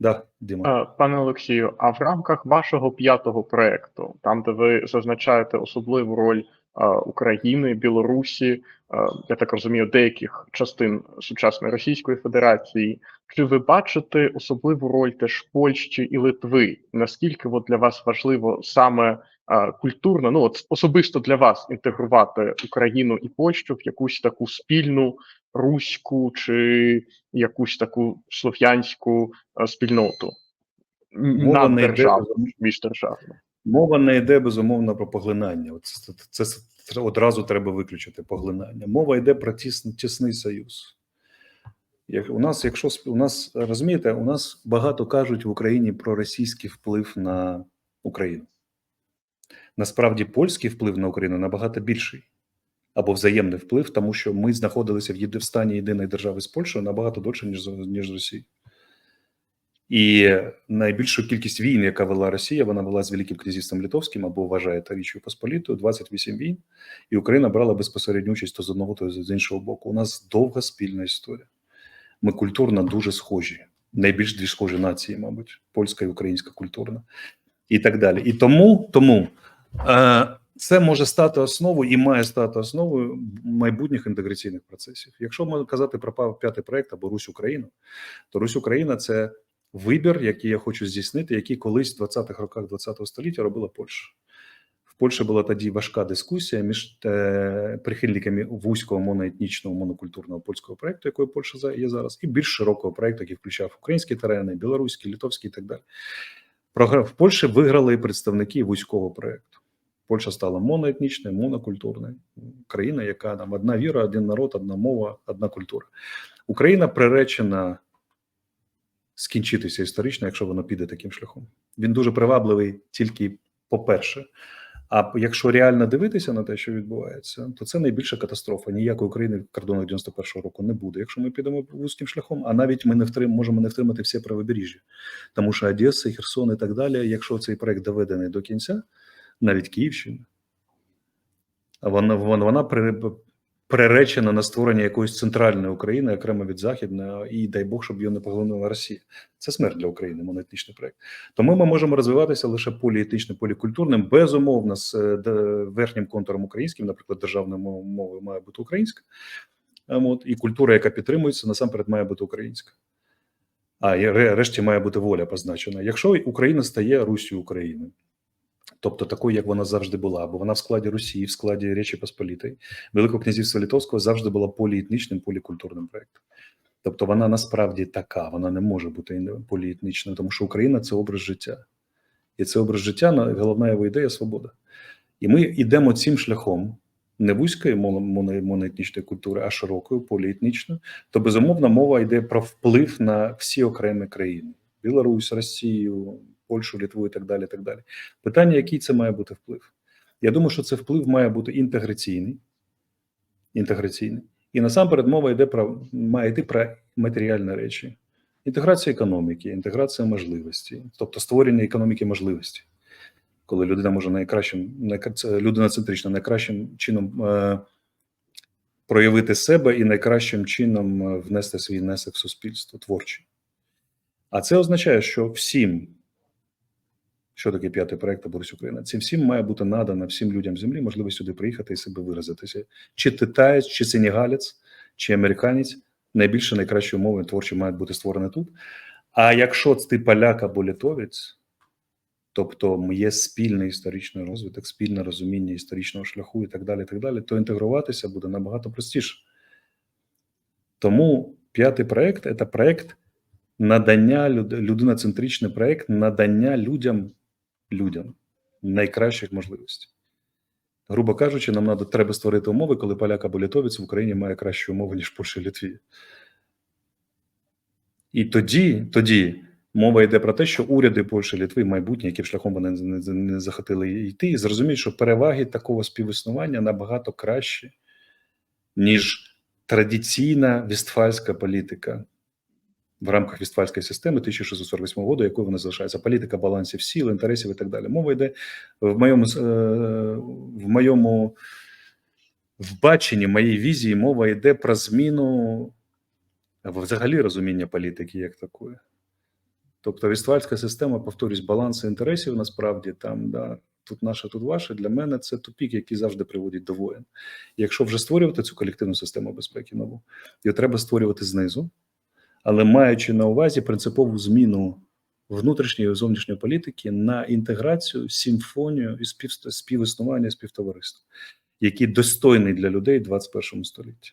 Да, Діма. Е, Пане Олексію, а в рамках вашого п'ятого проекту, там де ви зазначаєте особливу роль е, України, Білорусі, е, я так розумію, деяких частин сучасної Російської Федерації, чи ви бачите особливу роль теж Польщі і Литви? Наскільки от для вас важливо саме культурно, ну от особисто для вас інтегрувати Україну і Польщу в якусь таку спільну руську чи якусь таку слов'янську е, спільноту? Мова не йде Наддержавну, міждержавну. Мова не йде безумовно про поглинання. Це, це, це одразу треба виключити поглинання. Мова йде про тіс, тісний союз. Як у нас, якщо у нас розумієте, у нас багато кажуть в Україні про російський вплив на Україну. Насправді, польський вплив на Україну набагато більший або взаємний вплив, тому що ми знаходилися в стані єдиної держави з Польщею набагато довше, ніж, ніж з Росією. І найбільшу кількість війн, яка вела Росія, вона вела з Великим князівством Литовським або вважає та Річчю Посполітою, 28 війн, і Україна брала безпосередню участь то з одного, то з іншого боку. У нас довга спільна історія. Ми культурно дуже схожі, найбільш дві схожі нації, мабуть, польська і українська культурна, і так далі. І тому, тому це може стати основою і має стати основою майбутніх інтеграційних процесів. Якщо ми казати про п'ятий проект або Русь Україна, то Русь Україна це вибір, який я хочу здійснити, який колись в 20-х роках 20-го століття робила Польща. В Польщі була тоді важка дискусія між е, прихильниками вузького моноетнічного монокультурного польського проекту, якою Польща є зараз, і більш широкого проекту, який включав українські терени, білоруські, литовські і так далі. В Польщі виграли представники вузького проекту. Польща стала моноетнічною, монокультурною країна, яка там одна віра, один народ, одна мова, одна культура. Україна приречена скінчитися історично, якщо воно піде таким шляхом. Він дуже привабливий тільки по-перше. А якщо реально дивитися на те, що відбувається, то це найбільша катастрофа. Ніякої України в кордонах 91-го року не буде, якщо ми підемо вузьким шляхом. А навіть ми не втрим, можемо не втримати все правобережжя, тому що Одеса, Херсон і так далі. Якщо цей проект доведений до кінця, навіть Київщина, вона вона, приречена на створення якоїсь центральної України, окремо від західної, і дай Бог, щоб її не поглинула Росія. Це смерть для України, моноетнічний проект. Тому ми можемо розвиватися лише поліетичним, полікультурним, безумовно, з е, верхнім контуром українським, наприклад, державною мовою має бути українська. От, і культура, яка підтримується, насамперед має бути українська. А і решті має бути воля позначена. Якщо Україна стає Руссю України, тобто такою, як вона завжди була, бо вона в складі Росії, в складі Речі Посполітої, Великого князівства Литовського завжди була поліетнічним, полікультурним проектом. Тобто вона насправді така, вона не може бути поліетнічною, тому що Україна це образ життя. І це образ життя, на- головна його ідея свобода. І ми йдемо цим шляхом не вузької моно- моно- моноетнічної культури, а широкої, поліетнічної, то безумовно мова йде про вплив на всі окремі країни: Білорусь, Росію, Польщу, Литву і так далі. і так далі. Питання, який це має бути вплив? Я думаю, що це вплив має бути інтеграційний. Інтеграційний. І насамперед мова йде про має йти про матеріальні речі. Інтеграція економіки, інтеграція можливості, тобто створення економіки можливості, коли людина може найкращим, найкра- це людиноцентрично, найкращим чином е, проявити себе і найкращим чином е, внести свій внесок в суспільство творчий. А це означає, що всім, що таке п'ятий проект Борусь Україна, цим всім має бути надана всім людям землі можливість сюди приїхати і себе виразитися. Чи титаєць, чи сенегалець, чи американець найбільше найкращі умови творчі мають бути створені тут. А якщо ти поляк або литовець, тобто є спільний історичний розвиток, спільне розуміння історичного шляху і так далі, і так далі, то інтегруватися буде набагато простіше. Тому п'ятий проект це проект надання люд- людиноцентричний проект надання людям людям найкращих можливостей. Грубо кажучи, нам надо, треба створити умови, коли поляк або литовець в Україні має кращі умови, ніж в Польщі і Литві. І тоді, тоді мова йде про те, що уряди Польщі і Литви, майбутнє, яким шляхом вони не, захотіли йти, і зрозуміють, що переваги такого співіснування набагато кращі, ніж традиційна вестфальська політика в рамках Вестфальської системи 1648 року, якою вона залишається політика балансів сил, інтересів і так далі. Мова йде в моєму е, в моєму в баченні моєї візії. Мова йде про зміну взагалі розуміння політики як такої. Тобто вістфальська система, повторюсь, балансу інтересів насправді там да, тут наше, тут ваше. Для мене це тупік, який завжди приводить до воєн. Якщо вже створювати цю колективну систему безпеки нову, її треба створювати знизу, але маючи на увазі принципову зміну внутрішньої і зовнішньої політики на інтеграцію, симфонію і спів, співіснування співтовариства, які достойний для людей в 21 столітті.